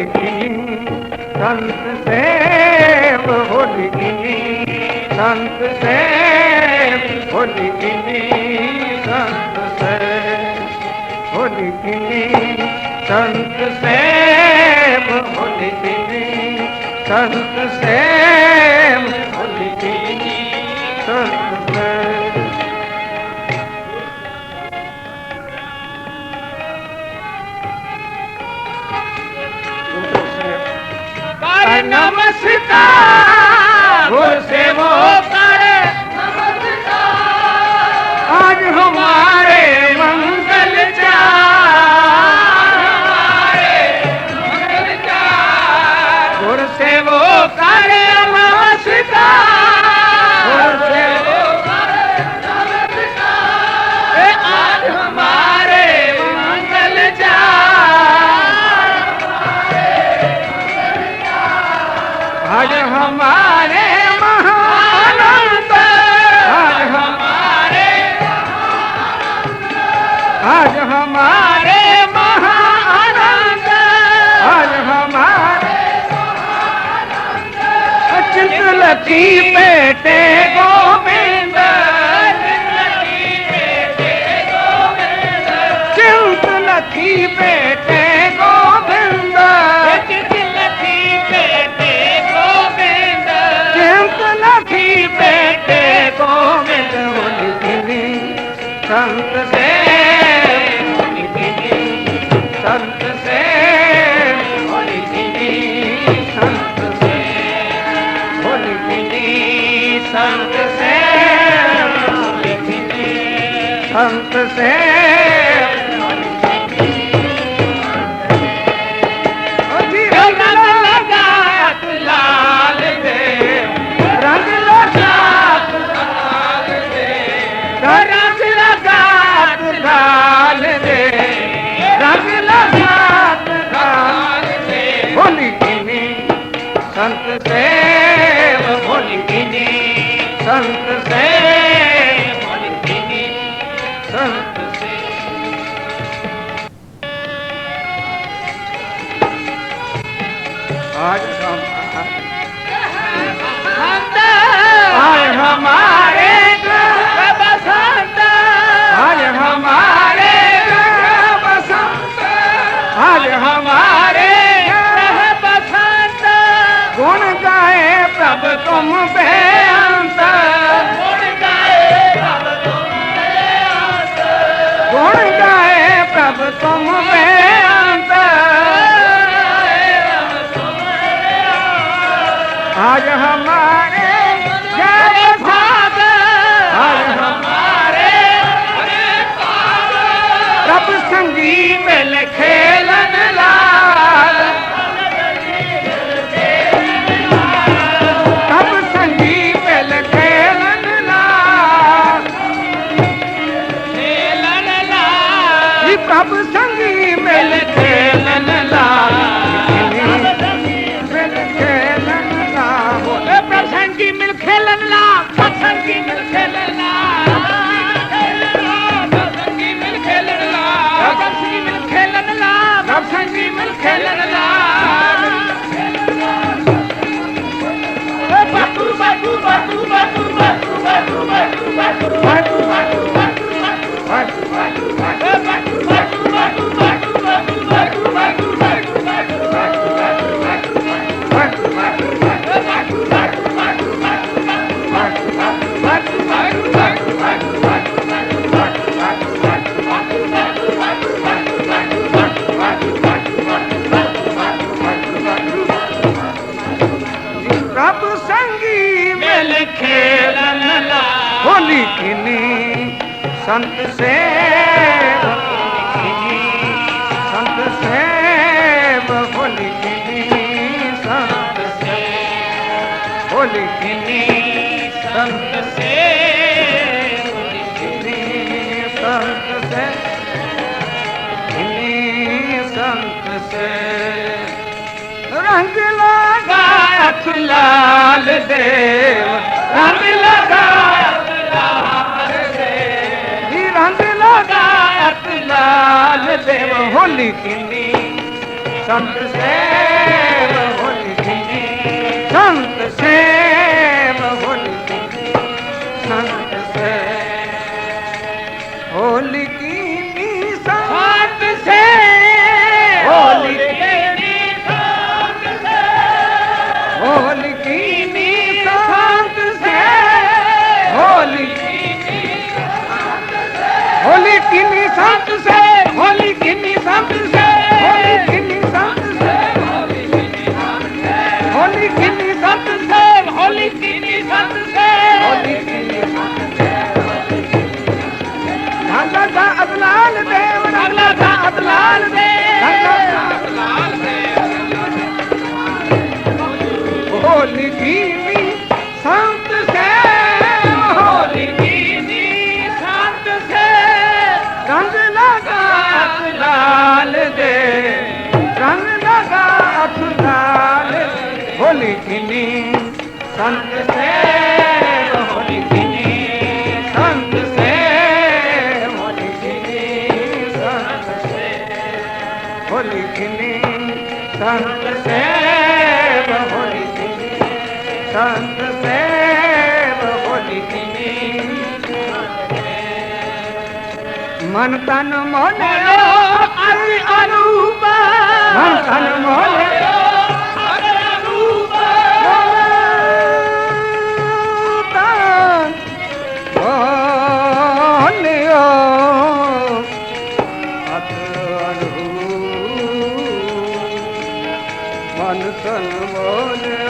ਸੰਤ ਸੇਵ ਹੋਲ ਸੰਤ ਸੇਵ ਹੋਲ ਸੰਤ ਸੇਵ ਹੋਲ ਸੰਤ ਸੇਵ ਹੋਲ ਸੰਤ ਸੇਵ शिकार से वो करे आज हमारे की बेटे को fuerte. ਤੁਮ ਬੈ que la ਸੰਤ ਸੇਵਕ ਲਿਖੀ ਸੰਤ ਸੇਵਕ ਲਿਖੀ ਸੰਤ ਸੇਵਕ ਲਿਖੀ ਸੰਤ ਸੇਵਕ ਲਿਖੀ ਸੰਤ ਸੇਵਕ ਲਿਖੀ ਸੰਤ ਸੇਵਕ ਰੰਗ ਲਗਾ ਲਾਲ ਦੇਵ, ਰੰਗ ਲਗਾ ਨਟ ਲਾਲ ਦੇਵ ਹੋਲੀ ਕਿੰਨੀ ਸੰਤ ਸੇਵ ਹੋਲੀ ਕਿੰਨੀ ਸੰਤ ਸੇਵ મન તન મોને અનુપ. મન તન મોને મન તન મોને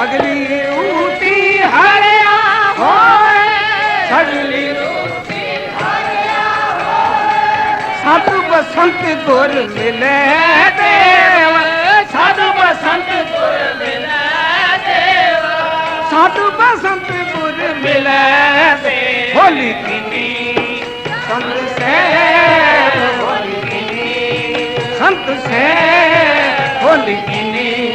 ਸਗਲੀ ਰੂਟੀ ਹਰਿਆ ਹੋਏ। ਸਗਲੀ ਰੂਟੀ ਹਰਿਆ ਹੋਏ। ਸਤ ਬਸੰਤ ਗੁਰ ਮਿਲੇ ਦੇਵ ਸਤ ਬਸੰਤ ਗੁਰ ਮਿਲੇ ਦੇਵ ਸਤ ਬਸੰਤ ਗੁਰ ਮਿਲੇ ਦੇਵ ਹੋਲੀ ਕੀਨੀ ਸੰਤ ਸਹਿਬ, ਹੋਲੀ ਕੀਨੀ। ਸੰਤ ਸਹਿਬ, ਹੋਲੀ ਕੀਨੀ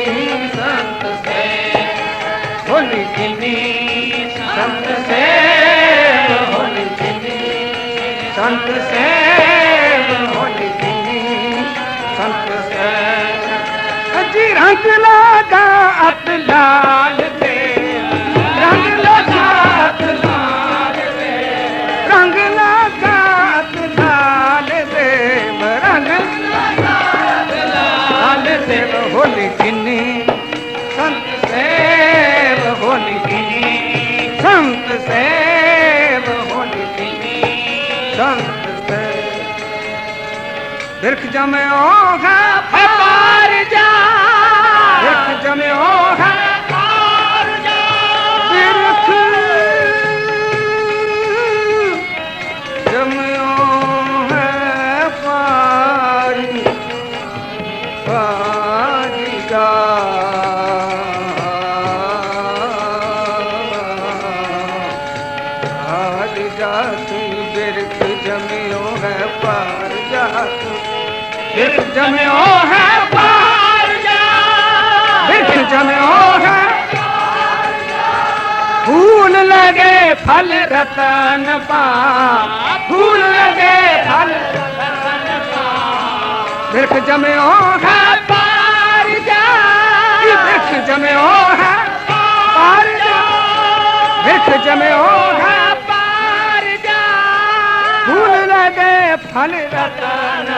ਜਿਨੀ ਸੰਤ ਸੇਵ ਹੋਣ ਜਿਨੀ ਸੰਤ ਸੇਵ ਹੋਣ ਜਿਨੀ ਸੰਤ ਸੇਵ। ਅਜੀ ਰੰਗ ਲਾਗਾ ਅਤ ਲਾਲ ਤੇ, ਰੰਗ ਲਾਗਾ ਅਤ ਲਾਲ ਤੇ। ਰੰਗ बिरख जमे ओ है पार जा। बिरख जमे ओ है पार जा। बिरख जमे ओ है पार। पार जा। जमियो है है। फूल लगे, फल रतन पा। फूल लगे, फल वृक्ष जम्यो है, पार जा। वृक्ष जम्यो है, पार जा। वृक्ष जम्यो है, पार जा। फूल लगे, फल रतन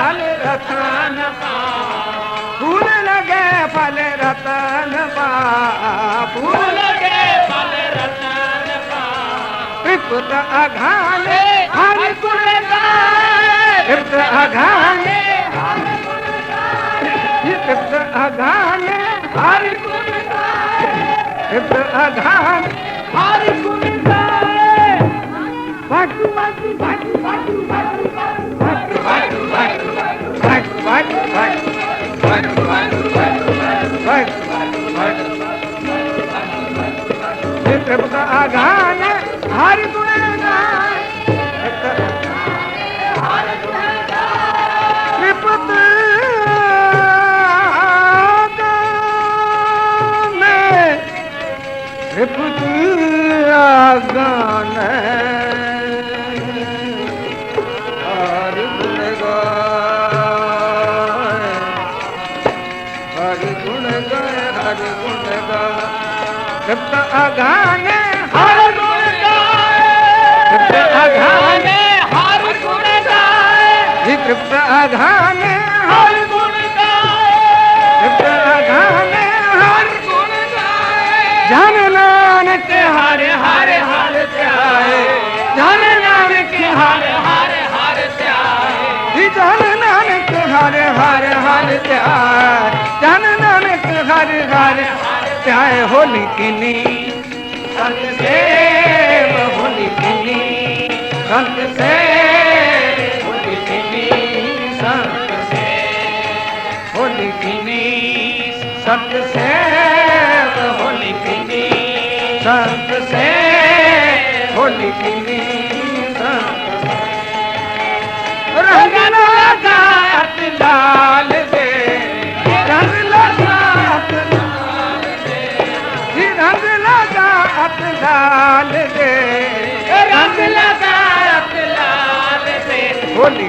फल रतन पा। फूल लगे फल रतन पा। फूल लगे फल रतन पा। त्रिपुत अघाने हर कुल त्रिपुत अघाने त्रिपुत अघाने हर कुल त्रिपुत अघाने हर कुल भट भट भट भट भट चित्रपट आगान हर गुण गान अघाने हर गुण तृप्त अघाने हर गुण गाए जी तृप्त अघाने हर गुण गाए तृप्त अघाने हर गुण गाए जन नानक हर हर हर ध्याए जन नानक हर हर हर जी जन नानक हर हर हर ध्याए जन नानक हर हर ध्याए होली किनी संत ਸੰਤ ਸੇਵ ਹੁਨੀ ਪੁਨੀ ਸੰਤ ਸੇਵ ਹੁਨੀ ਪੁਨੀ ਸੰਤ ਸੇਵ ਹੁਨੀ ਪੁਨੀ ਸੰਤ ਸੇਵ ਹੁਨੀ ਪੁਨੀ ਸੰਤ ਸੇਵ ਹੁਨੀ ਪੁਨੀ ਸੰਤ ਸੇਵ ਰੰਗਨ ਦਾ ਲਾਲ लाल दे रंग लगा लाल दे होली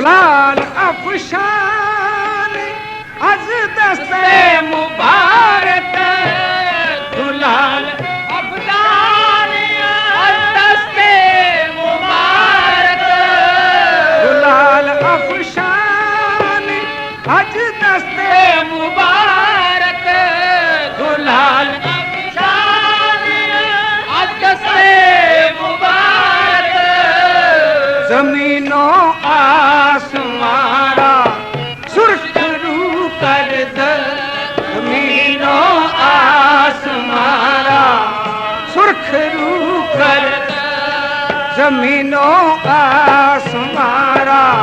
गुलाल अफशान अज दस्ते मुबारक। गुलाल दस्ते मुबारक। गुलाल अफशान अज दस्ते मुबारक જમીનો આસ મારા સુરખરું કર દ જમીનો આસ મારા સુરખરું કર જમીનો આસ મારા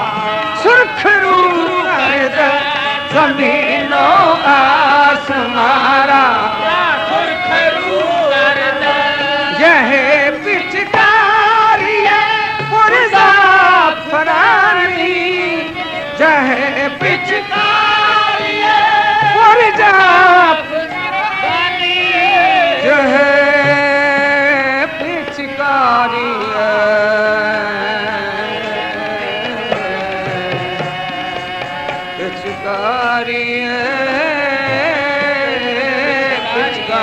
સુરખરું કર દ જમીનો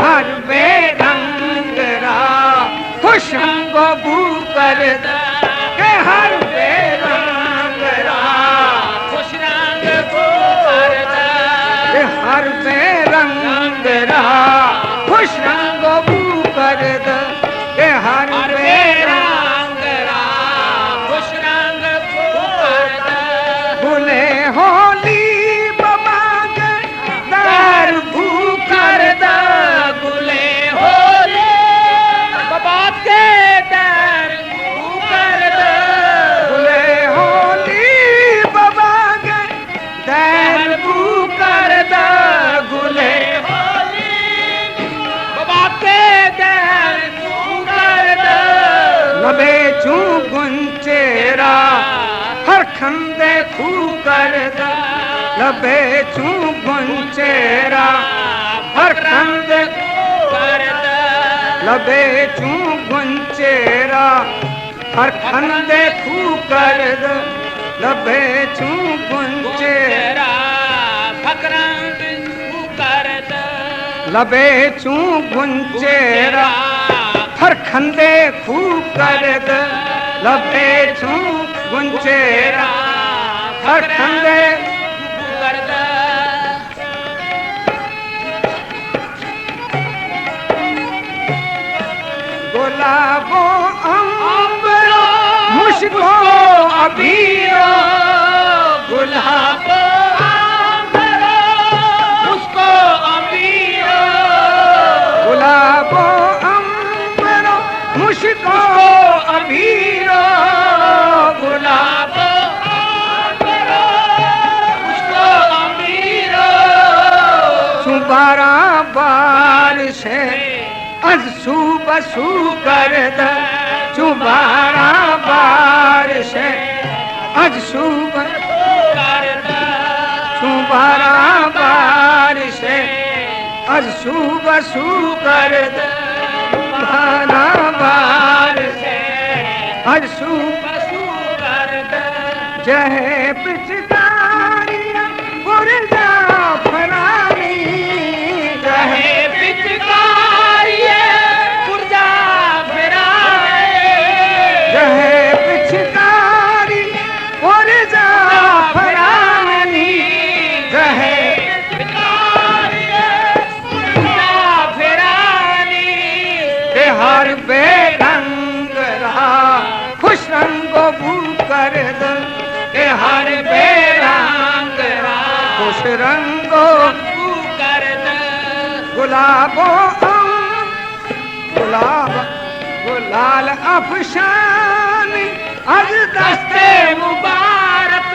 ਹਰ ਵੇ ਰੰਗ ਰਾ ਖੁਸ਼ ਹੰਗੋ ਬੂ Мощно! लबे चू गुंचेरा हर खंदे खू कर लबे चू गुंचेरा तेरा फकरंग करदा लबे चू गुंचेरा हर खंदे खू कर लबे चू गुंचेरा हर खंदे वाला वो अबीरा गुलाब उसको अबीरा गुलाब अम्बरा मुझको अबीरा गुलाब बारह बार से અશુભ શુભ કરતા? ચુબારા બારશે. અશુભ ચુબારા બારશે. અશુભ શુભ કરતા? ચુબારા બારશે. અશુભ શુભ કરતા? જય પિચ हर बेरंग रहा, खुश रंगो भू कर द के हर बेरंग खुश रंगो तू करदा गुलाबो गुलाब, गुलाल अफशान अज दस्ते मुबारक।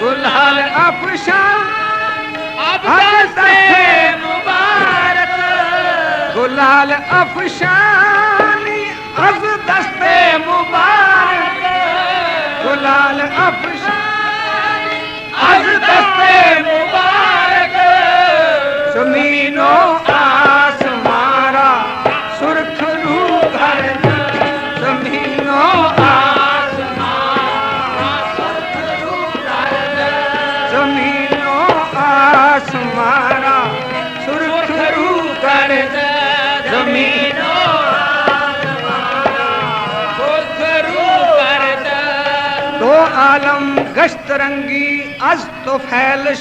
गुलाल अफशान अब दस्ते गुलाल अफशानी अज दस्ते मुबारक। गुलाल अफशानी अज दस्ते मुबारक। जमीनो आलम गश्त रंगी अज तो फैलश।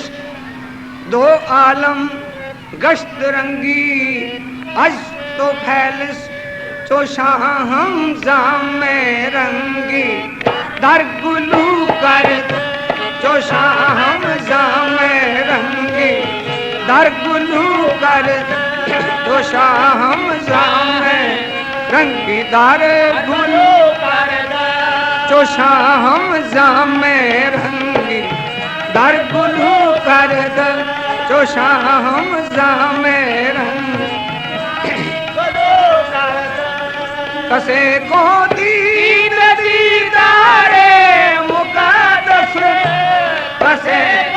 दो आलम गश्त रंगी अज तो फैलश। तो शाह हम जाम में रंगी, दर गुलू कर। जो शाह हम जाम में रंगी, दर गुलू कर। तो शाह हम जाम में रंगी, दर गुलू સાચો શામ જામે રંગી દર ગુરુ કર દર જો શામ જામે રંગી કસે કો દીન દીદારે મુકાદસ કસે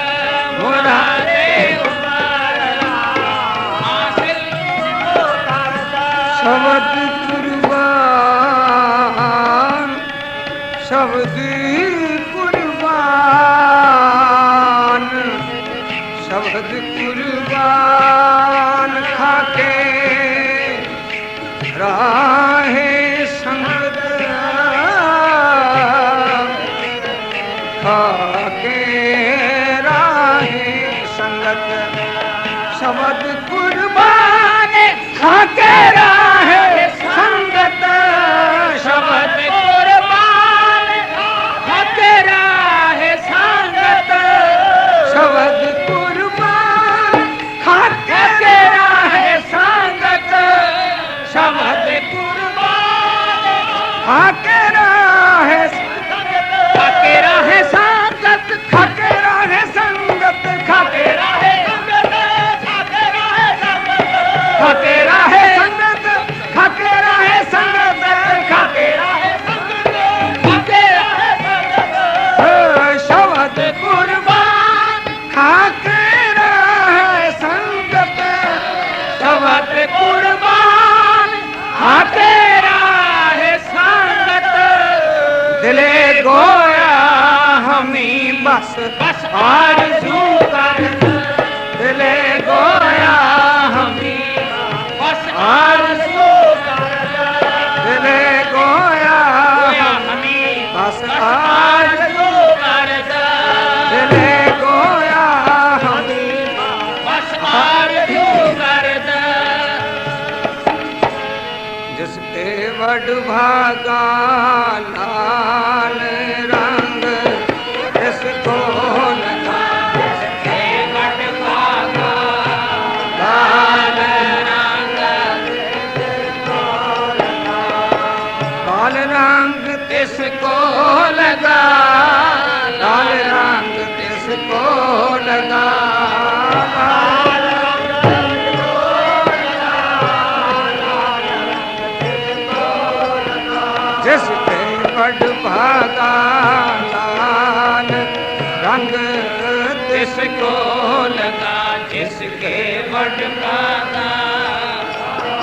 संगत सबद कुर्बान खाके रा संगत। कुर्बान खाके रहे संगत। संगत कुर्बान। खाके रहे संगत। दिले गोया हमी बस। बस। आरज़ू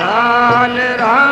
लाल राम